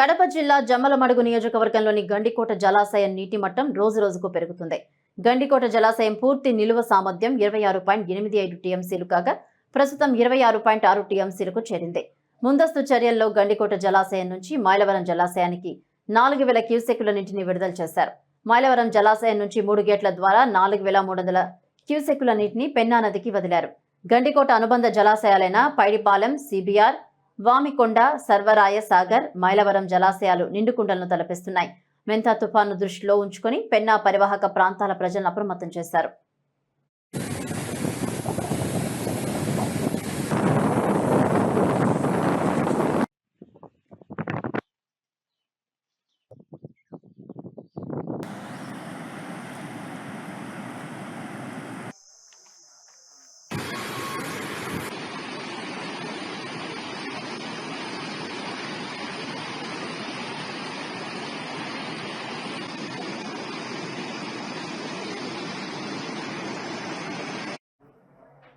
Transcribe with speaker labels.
Speaker 1: కడప జిల్లా జమ్మలమడుగు నియోజకవర్గంలోని గండికోట జలాశయం నీటి మట్టం రోజు రోజుకు పెరుగుతుంది. గండికోట జలాశయం పూర్తి నిలువ సామర్థ్యం ఇరవై ఆరు పాయింట్ ఎనిమిది ఐదు టీఎంసీలు కాగా ప్రస్తుతం ఇరవై ఆరు పాయింట్ ఆరు టీఎంసీలకు చేరింది. ముందస్తు చర్యల్లో గండికోట జలాశయం నుంచి మైలవరం జలాశయానికి నాలుగు వేల క్యూసెక్కుల నీటిని విడుదల చేశారు. మైలవరం జలాశయం నుంచి మూడు గేట్ల ద్వారా నాలుగు వేల మూడు వందల క్యూసెక్కుల నీటిని పెన్నా నదికి వదిలారు. గండికోట అనుబంధ జలాశయాలైన పైడిపాలెం సిబిఆర్ వామికొండ సర్వరాయ సాగర్ మైలవరం జలాశయాలు నిండుకుండలను తలపిస్తున్నాయి. మెంతా తుఫాను దృష్టిలో ఉంచుకొని పెన్నా పరివాహక ప్రాంతాల ప్రజలను అప్రమత్తం చేశారు.